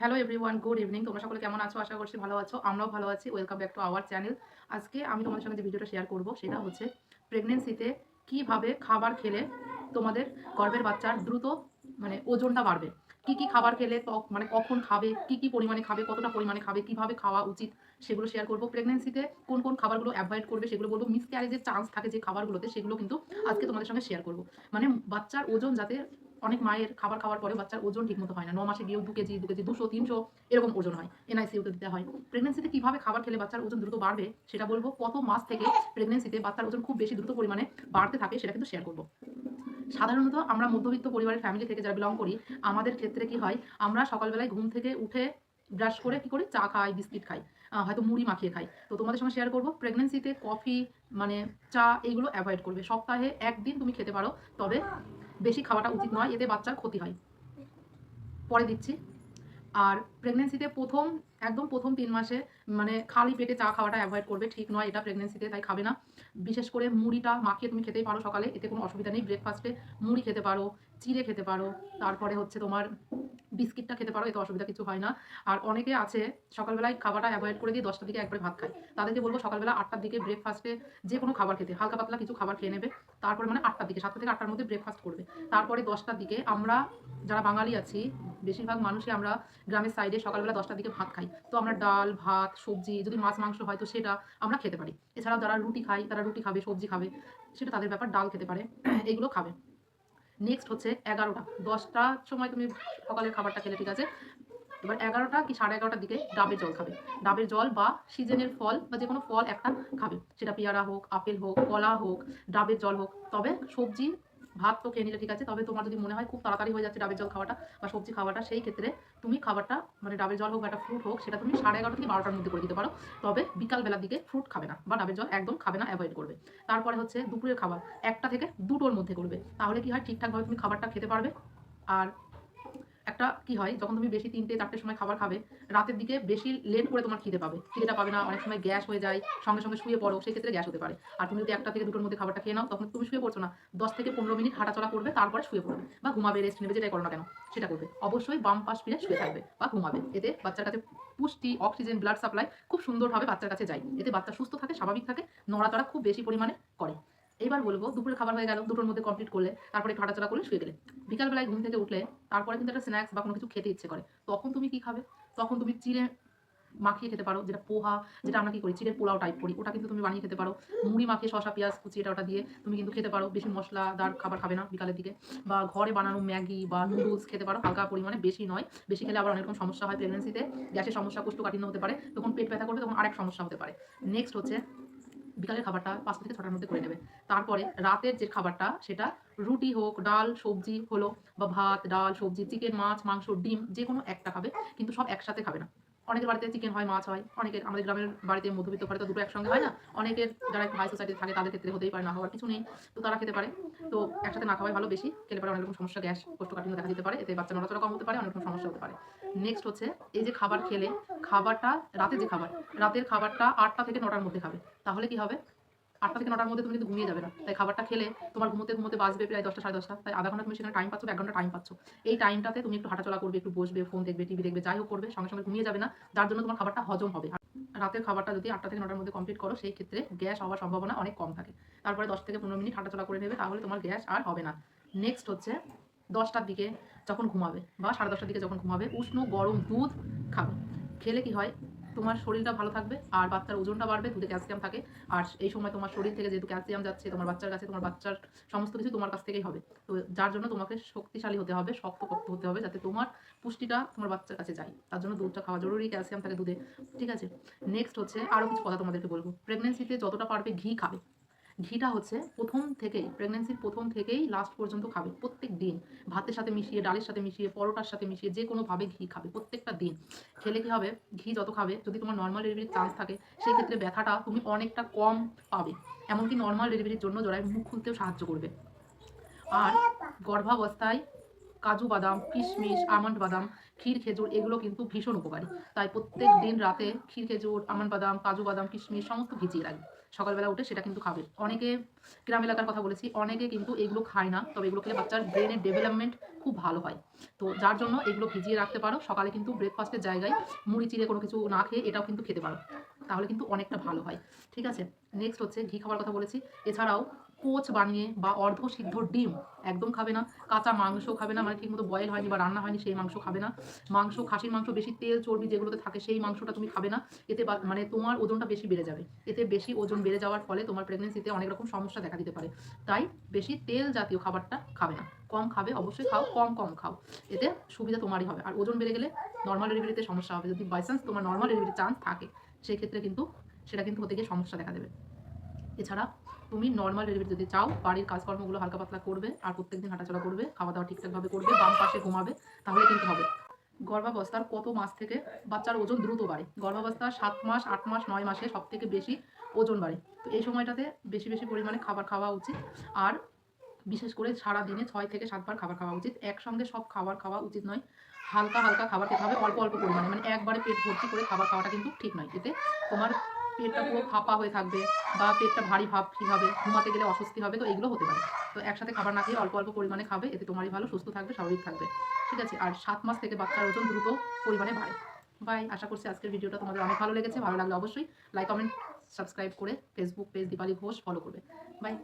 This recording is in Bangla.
হ্যালো এভরিওয়ান গুড ইভিনিং তোমরা সকলে কেমন আছো? আশা করছি ভালো আছো। আমরাও ভালো আছি। Welcome back to our channel আজকে আমি তোমাদের সঙ্গে যে ভিডিওটা শেয়ার করব, সেটা হচ্ছে প্রেগনেন্সিতে কীভাবে খাবার খেলে তোমাদের গর্ভের বাচ্চার দ্রুত মানে ওজনটা বাড়বে? কি কি খাবার খেলে মানে কখন খাবে? কি কি পরিমাণে খাবে? কতটা পরিমাণে খাবে? কীভাবে খাওয়া উচিত? সেগুলো শেয়ার করব। প্রেগনেন্সিতে কোন কোন খাবারগুলো অ্যাভয়েড করবে, সেগুলো বলব। মিসক্যারেজের চান্স থাকে যে খাবারগুলোতে, সেগুলো কিন্তু আজকে তোমাদের সঙ্গে শেয়ার করব। মানে বাচ্চার ওজন যাতে অনেক মায়ের খাবার খাওয়ার পরে বাচ্চার ওজন ঠিকমতো হয় না। ন মাসে গিয়েও দু কেজি দু কেজি, দুশো, তিনশো এরকম ওজন হয়। এনআইসিউতে দিতে হয়। প্রেগনেন্সিতে কীভাবে খাবার খেলে বাচ্চার ওজন দ্রুত বাড়বে সেটা বলব। কত মাস থেকে প্রেগনেন্সিতে বাচ্চার ওজন খুব বেশি দ্রুত পরিমাণে বাড়তে থাকে সেটা কিন্তু শেয়ার করব। সাধারণত আমরা মধ্যবিত্ত পরিবারের ফ্যামিলি থেকে যারা বিলং করি, আমাদের ক্ষেত্রে কি হয়, আমরা সকালবেলায় ঘুম থেকে উঠে ব্রাশ করে কি করি, চা খাই, বিস্কিট খাই হয়তো মুড়ি মাখিয়ে খাই। তো তোমাদের সঙ্গে শেয়ার করব প্রেগনেন্সিতে কফি মানে চা, এইগুলো অ্যাভয়েড করবে। সপ্তাহে একদিন তুমি খেতে পারো, তবে বেশি খাওয়াটা উচিত নয়, এতে বাচ্চার ক্ষতি হয়। পরে দিচ্ছি। আর প্রেগনেন্সিতে প্রথম, একদম প্রথম তিন মাসে মানে খালি পেটে চা খাওয়াটা অ্যাভয়েড করবে, ঠিক নয়, এটা প্রেগনেন্সিতে তাই খাবে না। বিশেষ করে মুড়িটা মাখিয়ে তুমি খেতেই পারো সকালে, এতে কোনো অসুবিধা নেই। ব্রেকফাস্টে মুড়ি খেতে পারো, চিড়ে খেতে পারো, তারপরে হচ্ছে তোমার বিস্কিটটা খেতে পারো, এতে অসুবিধা কিছু হয় না। আর অনেকে আছে, সকালবেলায় খাবারটা অ্যাভয়েড করে দিয়ে দশটার দিকে একবারে ভাত খায়। তাদেরকে বলব সকালবেলা আটটার দিকে ব্রেকফাস্টে যে কোনো খাবার খেতে, হালকা পাতলা কিছু খাবার খেয়ে নেবে। তারপরে মানে আটটার দিকে, সাতটা থেকে আটটার মধ্যে ব্রেকফাস্ট করবে। তারপরে দশটার দিকে আমরা যারা বাঙালি আছি, বেশিরভাগ মানুষই আমরা গ্রামের সাইডে সকালবেলা দশটার দিকে ভাত খাই। তো আমরা ডাল, ভাত, সবজি, যদি মাছ, মাংস হয় তো সেটা আমরা খেতে পারি। এছাড়াও যারা রুটি খায়, তারা রুটি খাবে, সবজি খাবে, সেটা তাদের ব্যাপার, ডাল খেতে পারে, এগুলো খাবে। নেক্সট হচ্ছে এগারোটা। দশটার সময় তুমি সকালের খাবারটা খেলে, ঠিক আছে? এবার এগারোটা কি সাড়ে এগারোটার দিকে ডাবের জল খাবে। ডাবের জল বা সিজনের ফল বা যে কোনো ফল একটা খাবে। সেটা পেয়ারা হোক, আপেল হোক, কলা হোক, ডাবের জল হোক। তবে সবজি ভাত তো খেয়ে নিলে ঠিক আছে, তবে তোমার যদি মনে হয় খুব তাড়াতাড়ি হয়ে যাচ্ছে ডাবের জল খাওয়াটা বা সবজি খাওয়াটা, সেই ক্ষেত্রে তুমি খাবারটা মানে ডাবের জল হোক বা একটা ফ্রুট হোক, সেটা তুমি সাড়ে এগারোটা থেকে বারোটার মধ্যে করে দিতে পারো। তবে বিকালবেলার দিকে ফ্রুট খাবে না বা ডাবের জল একদম খাবে না অ্যাভয়েড করবে। তারপরে হচ্ছে দুপুরের খাবার, একটা থেকে দুটোর মধ্যে করবে। তাহলে কি হয়, ঠিকঠাকভাবে তুমি খাবারটা খেতে পারবে। আর একটা কি হয়, যখন তুমি বেশি তিনটে চারটের সময় খাবার খাবে, রাতের দিকে বেশি লেট করে তোমার খিদে পাবে। খিদেটা পাবে না, অনেক সময় গ্যাস হয়ে যায়, সঙ্গে সঙ্গে শুয়ে পড়ো, সেই ক্ষেত্রে গ্যাস হতে পারে। আর তুমি যদি একটা থেকে দুটোর মধ্যে খাবারটা খেয়ে নাও, তখন তুমি শুয়ে পড়ছো না, দশ থেকে পনেরো মিনিট হাঁটাচলা করবে, তারপরে শুয়ে পড়বে বা ঘুমাবে রেস্ট নেবে, যেটাই করো না কেন, সেটা করবে। অবশ্যই বাম পাশ ফিরে শুয়ে থাকবে বা ঘুমাবে। এতে বাচ্চার কাছে পুষ্টি অক্সিজেন ব্লাড সাপ্লাই খুব সুন্দরভাবে বাচ্চার কাছে যায়। এতে বাচ্চা সুস্থ থাকে, স্বাভাবিক থাকে, নড়াচড়া খুব বেশি পরিমাণে করে। এবার বলব দুপুরে খাবার হয়ে গেল, দুটোর মধ্যে কমপ্লিট করলে, তারপরে একটু হাঁটাচলা করলে শুয়ে গেলে। বিকালবেলায় ঘুম থেকে উঠলে তারপরে কিন্তু একটা স্ন্যাক্স বা কোনো কিছু খেতে ইচ্ছে করে। তখন তুমি কি খাবে? তখন তুমি চিড়ে মাখিয়ে খেতে পারো, যেটা পোহা, যেটা আমরা কি করি? চিড়ের পোলাও টাইপ করি। ওটা কিন্তু তুমি বানিয়ে খেতে পারো। মুড়ি মাখিয়ে শসা, পেঁয়াজ কুচি এটা ওটা দিয়ে তুমি কিন্তু খেতে পারো। বেশি মশলাদার খাবার খাবে না বিকালের দিকে। বা ঘরে বানানো ম্যাগি বা নুডলস খেতে পারো। হালকা পরিমাণে বেশি নয়। বেশি খেলে আবার অনেক রকম সমস্যা হয় প্রেগনেন্সিতে গ্যাসের সমস্যা, কোষ্ঠকাঠিন্য হতে পারে। তখন পেট ব্যথা করবে, তখন আরেক সমস্যা হতে পারে। নেক্সট হচ্ছে বিকালের খাবারটা পাঁচটা থেকে ছটার মধ্যে করে নেবে। তারপরে রাতের যে খাবারটা, সেটা রুটি হোক, ডাল, সবজি হলো বা ভাত, ডাল, সবজি, চিকেন, মাছ, মাংস, ডিম যে কোনো একটা খাবে, কিন্তু সব একসাথে খাবে না। অনেকের বাড়িতে চিকেন হয়, মাছ হয়, অনেকে আমাদের গ্রামের বাড়িতে মধ্যবিত্ত ঘরে তো দুটো একসঙ্গে হয় না, অনেকের যারা একটু হাই সোসাইটি থাকে তাদের ক্ষেত্রে হতেই পারে, না হওয়ার কিছু নেই, তো তারা খেতে পারে। তো একসাথে না খাওয়াই ভালো, বেশি খেলে পারে অনেক রকম সমস্যা, গ্যাস কোষ্ঠকাঠিন্য দেখা দিতে পারে, এতে বাচ্চা নড়াচড়া কম হতে পারে, অনেক রকম সমস্যা হতে পারে। নেক্সট হচ্ছে, এই যে খাবার খেলে, খাবারটা রাতে যে খাবার, রাতের খাবারটা আটটা থেকে নটার মধ্যে খাবে, তাহলে কি হবে? আটটা থেকে নটার মধ্যে তুমি কিন্তু ঘুমিয়ে যাবে না। তাই খাবারটা খেলে তোমার ঘুমোতে ঘুমোতে বাজবে প্রায় দশটা, সাড়ে দশটা। তাই আধা ঘণ্টা তুমি সেখানে টাইম পাচ্ছ এক ঘণ্টা টাইম পাচ্ছ। এই টাইমটাতে তুমি একটু হাঁটাচলা করবে, একটু বসবে ফোন দেখবে টিভি দেখবে, যাই হোক করবে, সঙ্গে সঙ্গে ঘুমিয়ে যাবে না। যার জন্য তোমার খাবারটা হজম হবে। রাতের খাবারটা যদি আটটা থেকে নটার মধ্যে কমপ্লিট করো, সেই ক্ষেত্রে গ্যাস হওয়ার সম্ভাবনা অনেক কম থাকে। তারপরে দশ থেকে পনেরো মিনিট হাঁটাচলা করে নেবে, তাহলে তোমার গ্যাস আর হবে না। নেক্সট হচ্ছে দশটার দিকে যখন ঘুমাবে বা সাড়ে দশটার দিকে যখন ঘুমাবে, উষ্ণ গরম দুধ খাবে। খেলে কি হয়? তোমার শরীরটা ভালো থাকবে, আর বাচ্চার ওজনটা বাড়বে, দুধে ক্যালসিয়াম থাকে। আর এই সময় তোমার শরীর থেকে যেহেতু ক্যালসিয়াম যাচ্ছে, তোমার বাচ্চার কাছে তোমার বাচ্চার সমস্ত কিছু তোমার কাছ থেকেই হবে। তো যার জন্য তোমাকে শক্তিশালী হতে হবে শক্ত পক্ত হতে হবে, যাতে তোমার পুষ্টিটা তোমার বাচ্চার কাছে যায়। তার জন্য দুধটা খাওয়া জরুরি ক্যালসিয়াম থাকে দুধে। ঠিক আছে? নেক্সট হচ্ছে আরও কিছু কথা তোমাদেরকে বলব। প্রেগনেন্সিতে যতটা পারবে ঘি খাবে। ঘিটা হচ্ছে প্রথম থেকেই প্রেগনেন্সির প্রথম থেকেই লাস্ট পর্যন্ত খাবে প্রত্যেক দিন। ভাতের সাথে মিশিয়ে, ডালের সাথে মিশিয়ে, পরোটার সাথে মিশিয়ে যে কোনোভাবে ঘি খাবে প্রত্যেকটা দিন। খেলে কি হবে? ঘি যত খাবে, যদি তোমার নর্মাল ডেলিভারির চান্স থাকে সেই ক্ষেত্রে ব্যথাটা তুমি অনেকটা কম পাবে। এমনকি নর্মাল ডেলিভারির জন্য জরায় মুখ খুলতেও সাহায্য করবে। আর গর্ভাবস্থায় কাজু বাদাম, কিশমিশ, আমন্ড বাদাম, ক্ষীর, খেজুর এগুলো কিন্তু ভীষণ উপকারী। তাই প্রত্যেক দিন রাতে ক্ষীর, খেজুর, আমন্ড বাদাম, কাজু বাদাম, কিশমিশ সমস্ত ভিজিয়ে রাখবে। সকালবেলা উঠে সেটা কিন্তু খাবে। অনেকে গ্রাম এলাকার কথা বলেছি, অনেকে কিন্তু এগুলো খায় না, তবে এগুলো খেলে বাচ্চার ব্রেনের ডেভেলপমেন্ট খুব ভালো হয়। তো যার জন্য এগুলো ভিজিয়ে রাখতে পারো, সকালে কিন্তু ব্রেকফাস্টের জায়গায় মুড়ি চিড়ে কোনো কিছু না খেয়ে এটাও কিন্তু খেতে পারো। তাহলে কিন্তু অনেকটা ভালো হয়। ঠিক আছে? নেক্সট হচ্ছে ঘি খাবার কথা বলেছি। এছাড়াও কোচ বানিয়ে বা অর্ধ সিদ্ধ ডিম একদম খাবে না, কাঁচা মাংস খাবে না মানে ঠিকমতো বয়েল হয়নি বা রান্না হয়নি, সেই মাংস খাবে না। মাংস, খাসির মাংস বেশি তেল, চর্বি যেগুলোতে থাকে সেই মাংসটা তুমি খাবে না। এতে মানে তোমার ওজনটা বেশি বেড়ে যাবে। এতে বেশি ওজন বেড়ে যাওয়ার ফলে তোমার প্রেগনেন্সিতে অনেক রকম সমস্যা দেখা দিতে পারে। তাই বেশি তেল জাতীয় খাবারটা খাবে না। কম খাবে, অবশ্যই খাও, কম কম খাও। এতে সুবিধা তোমারই হবে। আর ওজন বেড়ে গেলে নর্মাল ডেলিভারিতে সমস্যা হবে। যদি বাই চান্স তোমার নর্মাল ডেলিভারির চান্স থাকে সেই ক্ষেত্রে কিন্তু সেটা কিন্তু হতে গিয়ে সমস্যা দেখা দেবে। এছাড়া তুমি নর্মাল ডেলিভারি যদি চাও, বাড়ির কাজকর্মগুলো হালকা পাতলা করবে, আর প্রত্যেকদিন হাঁটাচলা করবে খাওয়া দাওয়া ঠিকঠাকভাবে করবে, বাম পাশে ঘুমাবে, তাহলে কিন্তু হবে। গর্ভাবস্থার কত মাস থেকে বাচ্চার ওজন দ্রুত বাড়ে? গর্ভাবস্থা সাত মাস, আট মাস, নয় মাসে সব থেকে বেশি ওজন বাড়ে। তো এই সময়টাতে বেশি বেশি পরিমাণে খাবার খাওয়া উচিত। আর বিশেষ করে সারা দিনে ছয় থেকে সাতবার খাবার খাওয়া উচিত। একসঙ্গে সব খাবার খাওয়া উচিত নয়। হালকা হালকা খাবার খেতে হবে, অল্প অল্প পরিমাণে। মানে একবারে পেট ভর্তি করে খাবার খাওয়াটা কিন্তু ঠিক নয়। এতে তোমার পেটটা পুরো ফাঁপা হয়ে থাকবে বা পেটটা ভারী ভাব ফ্রি হবে, ঘুমাতে গেলে অস্বস্তি হবে, তো এগুলো হতে পারে। তো একসাথে খাবার না খেয়ে অল্প অল্প পরিমাণে খাবে, এতে তোমারই ভালো, সুস্থ থাকবে, স্বাভাবিক থাকবে। ঠিক আছে? আর সাত মাস থেকে বাচ্চার ওজন দ্রুত পরিমাণে বাড়ে। বাই, আশা করছি আজকের ভিডিওটা তোমাদের অনেক ভালো লেগেছে। ভালো লাগলে অবশ্যই লাইক কমেন্ট সাবস্ক্রাইব করে Facebook page Dipali Ghosh follow করবে। বাই।